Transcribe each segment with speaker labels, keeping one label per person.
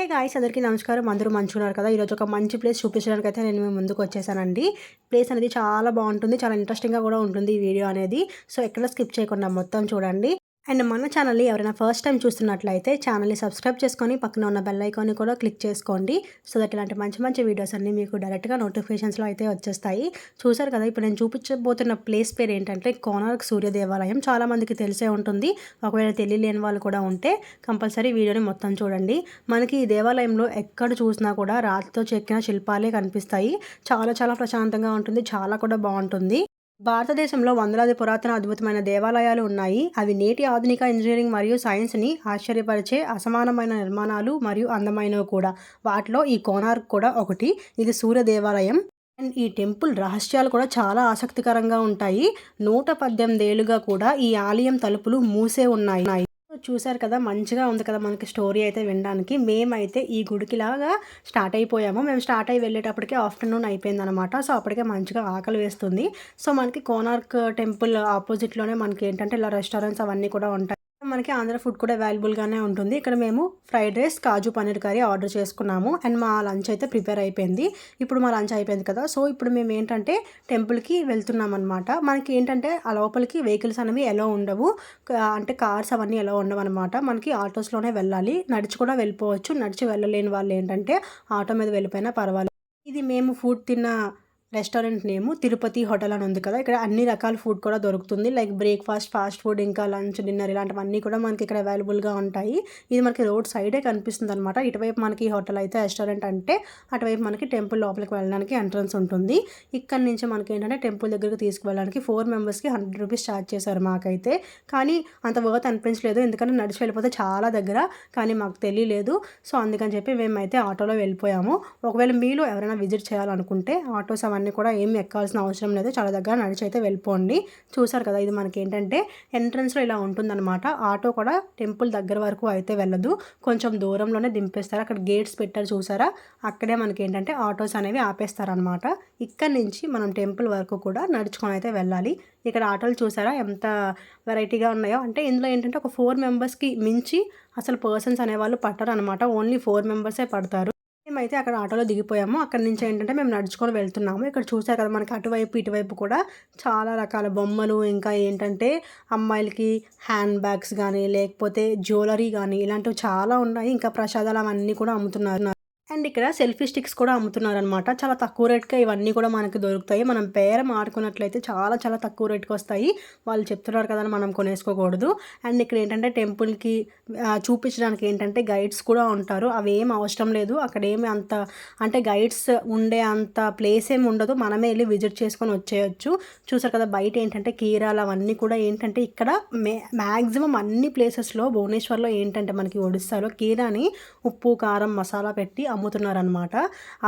Speaker 1: Hey guys అందరికీ నమస్కారం. అందరూ మంచున్నారు కదా? ఈరోజు ఒక మంచి ప్లేస్ చూపించడానికి అయితే నేను ముందుకు వచ్చేసానండి. ప్లేస్ అనేది చాలా బాగుంటుంది. చాలా ఇంట్రెస్టింగ్గా కూడా ఉంటుంది ఈ వీడియో అనేది. సో ఎక్కడ స్కిప్ చేయకుండా మొత్తం చూడండి. అండ్ మన ఛానల్ని ఎవరైనా ఫస్ట్ టైం చూస్తున్నట్లయితే ఛానల్ని సబ్స్క్రైబ్ చేసుకొని పక్కన ఉన్న బెల్ ఐకాన్ని కూడా క్లిక్ చేసుకోండి. సో దట్ ఇలాంటి మంచి మంచి వీడియోస్ అన్నీ మీకు డైరెక్ట్గా నోటిఫికేషన్స్లో అయితే వచ్చేస్తాయి. చూసారు కదా ఇప్పుడు నేను చూపించబోతున్న ప్లేస్ పేరు ఏంటంటే కోనార్క్ సూర్య దేవాలయం. చాలామందికి తెలిసే ఉంటుంది. ఒకవేళ తెలియలేని వాళ్ళు కూడా ఉంటే కంపల్సరీ వీడియోని మొత్తం చూడండి. మనకి ఈ దేవాలయంలో ఎక్కడ చూసినా కూడా రాతితో చెక్కిన శిల్పాలే కనిపిస్తాయి. చాలా చాలా ప్రశాంతంగా ఉంటుంది. చాలా కూడా బాగుంటుంది. భారతదేశంలో వందలాది పురాతన అద్భుతమైన దేవాలయాలు ఉన్నాయి. అవి నేటి ఆధునిక ఇంజనీరింగ్ మరియు సైన్స్ని ఆశ్చర్యపరిచే అసమానమైన నిర్మాణాలు మరియు అందమైనవి కూడా. వాటిలో ఈ కోనార్క్ కూడా ఒకటి. ఇది సూర్య దేవాలయం. అండ్ ఈ టెంపుల్ రహస్యాలు కూడా చాలా ఆసక్తికరంగా ఉంటాయి. నూట పద్దెనిమిది ఏళ్ళుగా కూడా ఈ ఆలయం తలుపులు మూసే ఉన్నాయి. చూశారు కదా మంచిగా ఉంది కదా మనకి స్టోరీ అయితే వినడానికి. మేమైతే ఈ గుడికి లాగా స్టార్ట్ అయిపోయాము. మేము స్టార్ట్ అయ్యి వెళ్ళేటప్పటికే ఆఫ్టర్నూన్ అయిపోయింది అనమాట సో అప్పటికే మంచిగా ఆకలి వేస్తుంది. సో మనకి కోనార్క్ టెంపుల్ ఆపోజిట్లోనే మనకి ఏంటంటే ఇలా రెస్టారెంట్స్ అవన్నీ కూడా ఉంటాయి. మనకి ఆంధ్ర ఫుడ్ కూడా అవైలబుల్గానే ఉంటుంది. ఇక్కడ మేము fried rice kaju paneer curry order చేసుకున్నాము. అండ్ మా లంచ్ అయితే ప్రిపేర్ అయిపోయింది. ఇప్పుడు మా లంచ్ అయిపోయింది కదా. సో ఇప్పుడు మేము ఏంటంటే టెంపుల్కి వెళ్తున్నాం అనమాట మనకి ఏంటంటే ఆ లోపలికి వెహికల్స్ అనేవి ఎలా ఉండవు. అంటే కార్స్ అవన్నీ ఎలా ఉండవు అనమాట మనకి ఆటోస్లోనే వెళ్ళాలి. నడిచి కూడా వెళ్ళిపోవచ్చు. నడిచి వెళ్ళలేని వాళ్ళు ఏంటంటే ఆటో మీద వెళ్ళిపోయినా పర్వాలేదు. ఇది మేము ఫుడ్ తిన్న రెస్టారెంట్ నేము తిరుపతి హోటల్ అని ఉంది కదా. ఇక్కడ అన్ని రకాల ఫుడ్ కూడా దొరుకుతుంది. లైక్ బ్రేక్ఫాస్ట్ ఫాస్ట్ ఫుడ్ ఇంకా లంచ్ డిన్నర్ ఇలాంటివన్నీ కూడా మనకి ఇక్కడ అవైలబుల్గా ఉంటాయి. ఇది మనకి రోడ్ సైడే కనిపిస్తుంది అనమాట ఇటువైపు మనకి హోటల్ అయితే రెస్టారెంట్ అంటే అటువైపు మనకి టెంపుల్ లోపలికి వెళ్ళడానికి ఎంట్రన్స్ ఉంటుంది. ఇక్కడ నుంచి మనకి ఏంటంటే టెంపుల్ దగ్గరికి తీసుకువెళ్ళడానికి ఫోర్ మెంబర్స్కి హండ్రెడ్ రూపీస్ ఛార్జ్ చేశారు మాకైతే. కానీ అంత వర్త్ అనిపించలేదు. ఎందుకంటే నడిచి వెళ్ళిపోతే చాలా దగ్గర కానీ మాకు తెలియలేదు. సో అందుకని చెప్పి మేమైతే ఆటోలో వెళ్ళిపోయాము. ఒకవేళ మీలో ఎవరైనా విజిట్ చేయాలనుకుంటే ఆటోస్ అవన్నీ అవన్నీ కూడా ఏమి ఎక్కాల్సిన అవసరం లేదు. చాలా దగ్గర నడిచి అయితే వెళ్ళిపోండి. చూసారు కదా ఇది మనకి ఏంటంటే ఎంట్రన్స్లో ఇలా ఉంటుందన్నమాట. ఆటో కూడా టెంపుల్ దగ్గర వరకు అయితే వెళ్ళదు. కొంచెం దూరంలోనే దింపేస్తారు. అక్కడ గేట్స్ పెట్టారు చూసారా? అక్కడే మనకి ఏంటంటే ఆటోస్ అనేవి ఆపేస్తారనమాట ఇక్కడ నుంచి మనం టెంపుల్ వరకు కూడా నడుచుకొని అయితే వెళ్ళాలి. ఇక్కడ ఆటోలు చూసారా ఎంత వెరైటీగా ఉన్నాయో? అంటే ఇందులో ఏంటంటే ఒక ఫోర్ మెంబర్స్కి మించి అసలు పర్సన్స్ అనేవాళ్ళు పట్టరు అనమాట ఓన్లీ ఫోర్ మెంబర్సే పడతారు. మేమైతే అక్కడ ఆటోలో దిగిపోయాము. అక్కడ నుంచి ఏంటంటే మేము నడుచుకొని వెళ్తున్నాము. ఇక్కడ చూసారు కదా మనకి అటువైపు ఇటువైపు కూడా చాలా రకాల బొమ్మలు ఇంకా ఏంటంటే అమ్మాయిలకి హ్యాండ్ బ్యాగ్స్ కానీ లేకపోతే జ్యువెలరీ కానీ ఇలాంటివి చాలా ఉన్నాయి. ఇంకా ప్రసాదాలు అవన్నీ కూడా అమ్ముతున్నారు. అండ్ ఇక్కడ సెల్ఫీ స్టిక్స్ కూడా అమ్ముతున్నారనమాట చాలా తక్కువ రేట్గా ఇవన్నీ కూడా మనకి దొరుకుతాయి. మనం పేరం ఆడుకున్నట్లయితే చాలా చాలా తక్కువ రేట్కి వస్తాయి. వాళ్ళు చెప్తున్నారు కదా మనం కొనేసుకోకూడదు. అండ్ ఇక్కడ ఏంటంటే టెంపుల్కి చూపించడానికి ఏంటంటే గైడ్స్ కూడా ఉంటారు. అవి ఏం అవసరం లేదు. అక్కడ ఏమి అంత అంటే గైడ్స్ ఉండే అంత ప్లేస్ ఏమి ఉండదు. మనమే వెళ్ళి విజిట్ చేసుకొని వచ్చేయచ్చు. చూసారు కదా బయట ఏంటంటే కీరాలు అవన్నీ కూడా ఏంటంటే ఇక్కడ మే మ్యాక్సిమం అన్ని ప్లేసెస్లో భువనేశ్వర్లో ఏంటంటే మనకి ఒడిస్సాలో కీరాని ఉప్పు కారం మసాలా పెట్టి అమ్ముతున్నారనమాట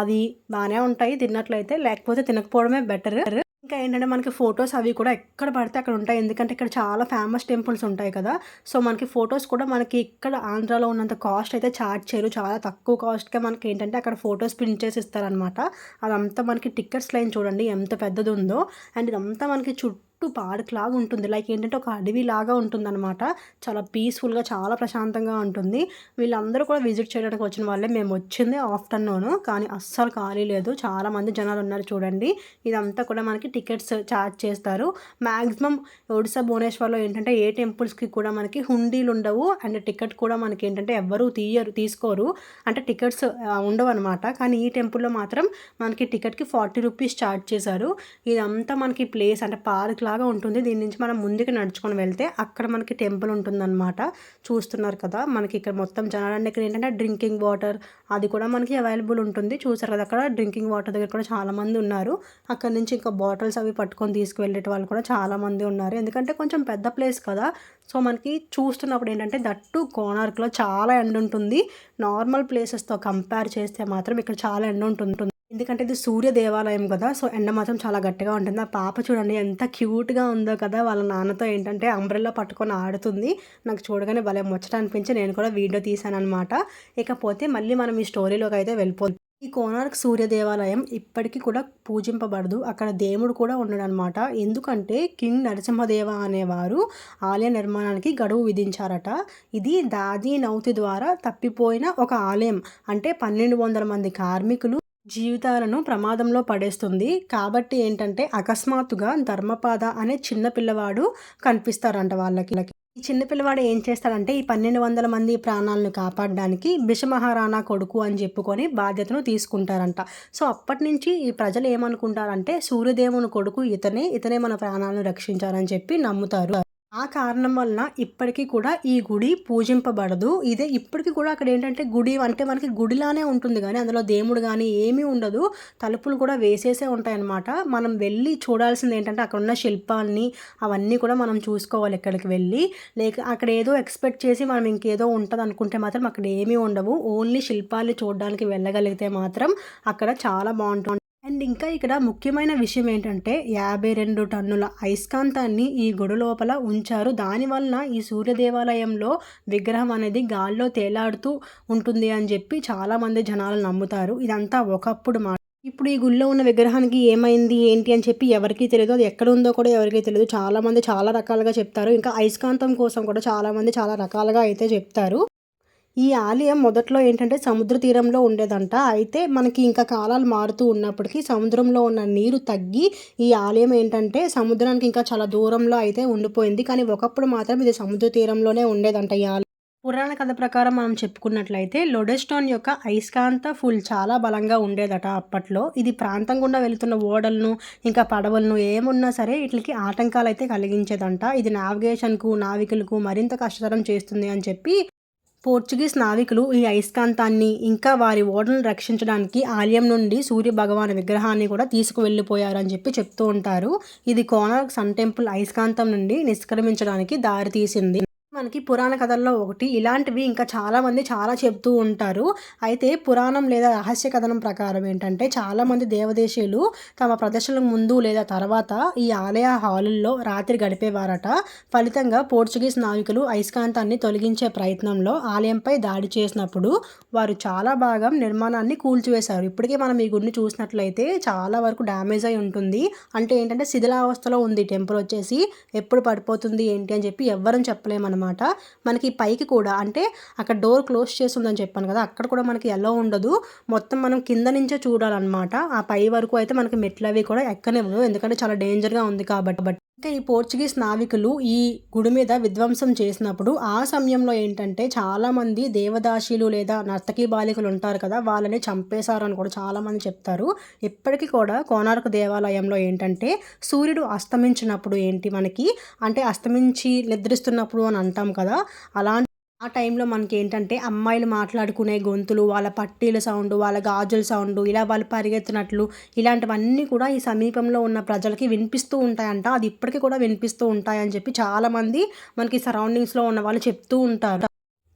Speaker 1: అవి బాగానే ఉంటాయి తిన్నట్లయితే. లేకపోతే తినకపోవడమే బెటర్ ఇంకా ఏంటంటే మనకి ఫొటోస్ అవి కూడా ఎక్కడ పడితే అక్కడ ఉంటాయి. ఎందుకంటే ఇక్కడ చాలా ఫేమస్ టెంపుల్స్ ఉంటాయి కదా. సో మనకి ఫొటోస్ కూడా మనకి ఇక్కడ ఆంధ్రాలో ఉన్నంత కాస్ట్ అయితే చార్జ్ చేయరు. చాలా తక్కువ కాస్ట్గా మనకి ఏంటంటే అక్కడ ఫొటోస్ ప్రింట్ చేసి ఇస్తారనమాట అదంతా మనకి టికెట్స్ లైన్ చూడండి ఎంత పెద్దది ఉందో అండ్ ఇదంతా మనకి చుట్టూ చుట్టూ పార్క్ లాగా ఉంటుంది. లైక్ ఏంటంటే ఒక అడవి లాగా ఉంటుందన్నమాట. చాలా పీస్ఫుల్గా చాలా ప్రశాంతంగా ఉంటుంది. వీళ్ళందరూ కూడా విజిట్ చేయడానికి వచ్చిన వాళ్ళే. మేము వచ్చింది ఆఫ్టర్నూన్ కానీ అస్సలు ఖాళీ లేదు. చాలామంది జనాలు ఉన్నారు చూడండి. ఇదంతా కూడా మనకి టికెట్స్ ఛార్జ్ చేస్తారు. మ్యాక్సిమం ఒడిశా భువనేశ్వర్లో ఏంటంటే ఏ టెంపుల్స్కి కూడా మనకి హుండీలు ఉండవు. అండ్ టికెట్ కూడా మనకి ఏంటంటే ఎవ్వరూ తీయరు తీసుకోరు. అంటే టికెట్స్ ఉండవు అనమాట కానీ ఈ టెంపుల్లో మాత్రం మనకి టికెట్కి ఫార్టీ రూపీస్ ఛార్జ్ చేశారు. ఇదంతా మనకి ప్లేస్ అంటే పార్క్ బాగా ఉంటుంది. దీని నుంచి మనం ముందుకు నడుచుకొని వెళ్తే అక్కడ మనకి టెంపుల్ ఉంటుందన్నమాట. చూస్తున్నారు కదా మనకి ఇక్కడ మొత్తం జనాలు. ఇక్కడ ఏంటంటే డ్రింకింగ్ వాటర్ అది కూడా మనకి అవైలబుల్ ఉంటుంది. చూసారు కదా అక్కడ డ్రింకింగ్ వాటర్ దగ్గర కూడా చాలామంది ఉన్నారు. అక్కడ నుంచి ఇంకా బాటిల్స్ అవి పట్టుకొని తీసుకువెళ్ళేట వాళ్ళు కూడా చాలామంది ఉన్నారు. ఎందుకంటే కొంచెం పెద్ద ప్లేస్ కదా. సో మనకి చూస్తున్నప్పుడు ఏంటంటే దట్టు కోనార్క్లో చాలా ఎండ ఉంటుంది నార్మల్ ప్లేసెస్తో కంపేర్ చేస్తే మాత్రం ఇక్కడ చాలా ఎండ ఉంటుంది ఎందుకంటే ఇది సూర్య దేవాలయం కదా సో ఎండ మాత్రం చాలా గట్టిగా ఉంటుంది. ఆ పాప చూడండి ఎంత క్యూట్గా ఉందో కదా వాళ్ళ నాన్నతో ఏంటంటే అంబ్రెల్లా పట్టుకొని ఆడుతుంది. నాకు చూడగానే భలే ముచ్చట అనిపించి నేను కూడా వీడియో తీశాను అనమాట ఇకపోతే మళ్ళీ మనం ఈ స్టోరీలోకి అయితే వెళ్ళిపోతుంది ఈ కోనార్క్ సూర్య దేవాలయం ఇప్పటికీ కూడా పూజింపబడదు. అక్కడ దేవుడు కూడా ఉన్నాడనమాట ఎందుకంటే కింగ్ నరసింహదేవ అనేవారు ఆలయ నిర్మాణానికి గడువు విధించారట. ఇది దాది నౌతి ద్వారా తప్పిపోయిన ఒక ఆలయం. అంటే పన్నెండు వందల మంది కార్మికులు జీవితాలను ప్రమాదంలో పడేస్తుంది. కాబట్టి ఏంటంటే అకస్మాత్తుగా ధర్మపాద అనే చిన్న పిల్లవాడు కనిపిస్తారంట వాళ్ళకి. ఈ చిన్న పిల్లవాడు ఏం చేస్తాడంటే ఈ పన్నెండు వందల మంది ప్రాణాలను కాపాడడానికి బిషమహారాణా కొడుకు అని చెప్పుకొని బాధ్యతను తీసుకుంటారంట. సో అప్పటి నుంచి ఈ ప్రజలు ఏమనుకుంటారంటే సూర్యదేవుని కొడుకు ఇతనే ఇతనే మన ప్రాణాలను రక్షించారని చెప్పి నమ్ముతారు. ఆ కారణం వలన ఇప్పటికీ కూడా ఈ గుడి పూజింపబడదు. ఇదే ఇప్పటికీ కూడా అక్కడ ఏంటంటే గుడి అంటే మనకి గుడిలానే ఉంటుంది కానీ అందులో దేవుడు కానీ ఏమీ ఉండదు. తలుపులు కూడా వేసేసే ఉంటాయన్నమాట. మనం వెళ్ళి చూడాల్సింది ఏంటంటే అక్కడ ఉన్న శిల్పాలని అవన్నీ కూడా మనం చూసుకోవాలి ఎక్కడికి వెళ్ళి. లేక అక్కడ ఏదో ఎక్స్పెక్ట్ చేసి మనం ఇంకేదో ఉంటుంది అనుకుంటే మాత్రం అక్కడ ఏమీ ఉండవు. ఓన్లీ శిల్పాలని చూడడానికి వెళ్ళగలిగితే మాత్రం అక్కడ చాలా బాగుంటుంది. అండ్ ఇంకా ఇక్కడ ముఖ్యమైన విషయం ఏంటంటే యాభై రెండు టన్నుల అయస్కాంతాన్ని ఈ గుడి లోపల ఉంచారు. దానివలన ఈ సూర్య దేవాలయంలో విగ్రహం అనేది గాల్లో తేలాడుతూ ఉంటుంది అని చెప్పి చాలామంది జనాలు నమ్ముతారు. ఇదంతా ఒకప్పుడు మాట ఇప్పుడు ఈ గుళ్ళో ఉన్న విగ్రహానికి ఏమైంది ఏంటి అని చెప్పి ఎవరికీ తెలియదు. అది ఎక్కడ ఉందో కూడా ఎవరికీ తెలియదు. చాలామంది చాలా రకాలుగా చెప్తారు. ఇంకా అయస్కాంతం కోసం కూడా చాలామంది చాలా రకాలుగా అయితే చెప్తారు. ఈ ఆలయం మొదట్లో ఏంటంటే సముద్ర తీరంలో ఉండేదంట. అయితే మనకి ఇంకా కాలాలు మారుతూ ఉన్నప్పటికీ సముద్రంలో ఉన్న నీరు తగ్గి ఈ ఆలయం ఏంటంటే సముద్రానికి ఇంకా చాలా దూరంలో అయితే ఉండిపోయింది. కానీ ఒకప్పుడు మాత్రం ఇది సముద్ర తీరంలోనే ఉండేదంట ఈ ఆలయం. పురాణ కథ ప్రకారం మనం చెప్పుకున్నట్లయితే లొడెస్టోన్ యొక్క అయస్కాంత ఫుల్ చాలా బలంగా ఉండేదట అప్పట్లో. ఇది ప్రాంతం గుండా వెళుతున్న ఓడలను ఇంకా పడవలను ఏమున్నా సరే వీటికి ఆటంకాలు అయితే కలిగించేదంట. ఇది నావిగేషన్కు నావికులకు మరింత కష్టతరం చేస్తుంది అని చెప్పి పోర్చుగీస్ నావికులు ఈ అయస్కాంతాన్ని ఇంకా వారి ఓడలను రక్షించడానికి ఆలయం నుండి సూర్య భగవాన్ విగ్రహాన్ని కూడా తీసుకువెళ్ళిపోయారని చెప్పి చెప్తూ ఉంటారు. ఇది కోనార్క్ సన్ టెంపుల్ అయస్కాంతం నుండి నిష్క్రమించడానికి దారితీసింది. మనకి పురాణ కథల్లో ఒకటి. ఇలాంటివి ఇంకా చాలామంది చాలా చెప్తూ ఉంటారు. అయితే పురాణం లేదా రహస్య కథనం ప్రకారం ఏంటంటే చాలామంది దేవదేశీయులు తమ ప్రదర్శనలకు ముందు లేదా తర్వాత ఈ ఆలయ హాలుల్లో రాత్రి గడిపేవారట. ఫలితంగా పోర్చుగీస్ నావికులు అయస్కాంతాన్ని తొలగించే ప్రయత్నంలో ఆలయంపై దాడి చేసినప్పుడు వారు చాలా భాగం నిర్మాణాన్ని కూల్చివేశారు. ఇప్పటికే మనం ఈ గుడిని చూసినట్లయితే చాలా వరకు డ్యామేజ్ అయి ఉంటుంది. అంటే ఏంటంటే శిథిలావస్థలో ఉంది. టెంపుల్ వచ్చేసి ఎప్పుడు పడిపోతుంది ఏంటి అని చెప్పి ఎవ్వరం చెప్పలేమన్నమాట. అనమాట. మనకి పైకి కూడా అంటే అక్కడ డోర్ క్లోజ్ చేసి ఉందని చెప్పాను కదా అక్కడ కూడా మనకి ఎలా ఉండదు. మొత్తం మనం కింద నుంచే చూడాలన్నమాట. ఆ పై వరకు అయితే మనకి మెట్లు అవి కూడా ఎక్కనివ్వదు ఎందుకంటే చాలా డేంజర్గా ఉంది కాబట్టి. బట్ ఇంకా ఈ పోర్చుగీస్ నావికులు ఈ గుడి మీద విధ్వంసం చేసినప్పుడు ఆ సమయంలో ఏంటంటే చాలామంది దేవదాశీలు లేదా నర్తకీ బాలికలు ఉంటారు కదా వాళ్ళని చంపేశారు అని కూడా చాలామంది చెప్తారు. ఇప్పటికీ కూడా కోనార్క దేవాలయంలో ఏంటంటే సూర్యుడు అస్తమించినప్పుడు ఏంటి మనకి? అంటే అస్తమించి నిద్రిస్తున్నప్పుడు అని అంటాం కదా అలాంటి ఆ టైంలో మనకి ఏంటంటే అమ్మాయిలు మాట్లాడుకునే గొంతులు వాళ్ళ పట్టీల సౌండ్ వాళ్ళ గాజుల సౌండ్ ఇలా వాళ్ళు పరిగెత్తినట్లు ఇలాంటివన్నీ కూడా ఈ సమీపంలో ఉన్న ప్రజలకి వినిపిస్తూ ఉంటాయంట. అది ఇప్పటికీ కూడా వినిపిస్తూ ఉంటాయని చెప్పి చాలామంది మనకి సరౌండింగ్స్లో ఉన్న వాళ్ళు చెప్తూ ఉంటారు.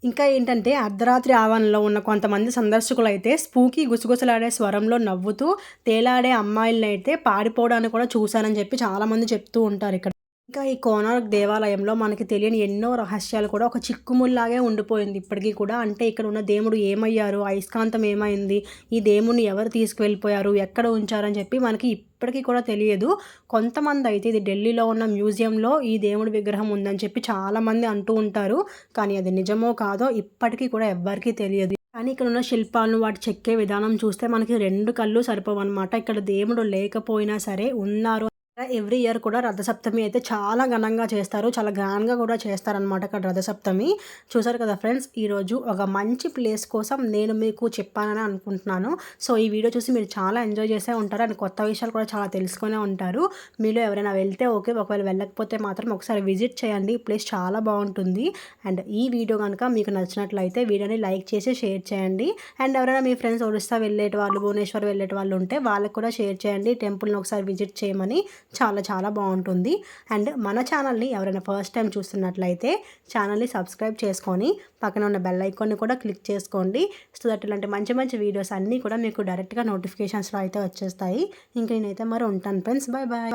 Speaker 1: ఇంకా ఏంటంటే అర్ధరాత్రి ఆవరణలో ఉన్న కొంతమంది సందర్శకులు అయితే స్పూకి గుసగుసలాడే స్వరంలో నవ్వుతూ తేలాడే అమ్మాయిలను అయితే పాడిపోవడానికి కూడా చూశానని చెప్పి చాలామంది చెప్తూ ఉంటారు ఇక్కడ. ఇంకా ఈ కోనార్క్ దేవాలయంలో మనకి తెలియని ఎన్నో రహస్యాలు కూడా ఒక చిక్కుముల్లాగే ఉండిపోయింది ఇప్పటికీ కూడా. అంటే ఇక్కడ ఉన్న దేవుడు ఏమయ్యారు? అయస్కాంతం ఏమైంది? ఈ దేవుడిని ఎవరు తీసుకువెళ్ళిపోయారు? ఎక్కడ ఉంచారని చెప్పి మనకి ఇప్పటికీ కూడా తెలియదు. కొంతమంది అయితే ఇది ఢిల్లీలో ఉన్న మ్యూజియంలో ఈ దేవుడి విగ్రహం ఉందని చెప్పి చాలామంది అంటూ ఉంటారు. కానీ అది నిజమో కాదో ఇప్పటికీ కూడా ఎవ్వరికీ తెలియదు. కానీ ఇక్కడ ఉన్న శిల్పాలను వాటి చెక్కే విధానం చూస్తే మనకి రెండు కళ్ళు సరిపోవన్నమాట. ఇక్కడ దేవుడు లేకపోయినా సరే ఉన్నారు. ఎవ్రీ ఇయర్ కూడా రథసప్తమి అయితే చాలా ఘనంగా చేస్తారు. చాలా గ్రాండ్గా కూడా చేస్తారనమాట ఇక్కడ రథసప్తమి. చూసారు కదా ఫ్రెండ్స్ ఈరోజు ఒక మంచి ప్లేస్ కోసం నేను మీకు చెప్పానని అనుకుంటున్నాను. సో ఈ వీడియో చూసి మీరు చాలా ఎంజాయ్ చేసే ఉంటారు. అండ్ కొత్త విషయాలు కూడా చాలా తెలుసుకునే ఉంటారు. మీలో ఎవరైనా వెళ్తే ఓకే ఒకవేళ వెళ్ళకపోతే మాత్రం ఒకసారి విజిట్ చేయండి. ప్లేస్ చాలా బాగుంటుంది. అండ్ ఈ వీడియో కనుక మీకు నచ్చినట్లయితే వీడియోని లైక్ చేసి షేర్ చేయండి. అండ్ ఎవరైనా మీ ఫ్రెండ్స్ ఒడిస్తా వెళ్ళేటి వాళ్ళు భువనేశ్వర్ వెళ్ళేటి వాళ్ళు ఉంటే వాళ్ళకి కూడా షేర్ చేయండి. టెంపుల్ని ఒకసారి విజిట్ చేయమని. చాలా చాలా బాగుంటుంది. అండ్ మన ఛానల్ని ఎవరైనా ఫస్ట్ టైం చూస్తున్నట్లయితే ఛానల్ని సబ్స్క్రైబ్ చేసుకొని పక్కన ఉన్న బెల్ ఐకాన్ని కూడా క్లిక్ చేసుకోండి. సో దట్ ఇలాంటి మంచి మంచి వీడియోస్ అన్నీ కూడా మీకు డైరెక్ట్గా నోటిఫికేషన్స్లో అయితే వచ్చేస్తాయి. ఇంక నేనైతే మరి ఉంటాను ఫ్రెండ్స్. Bye bye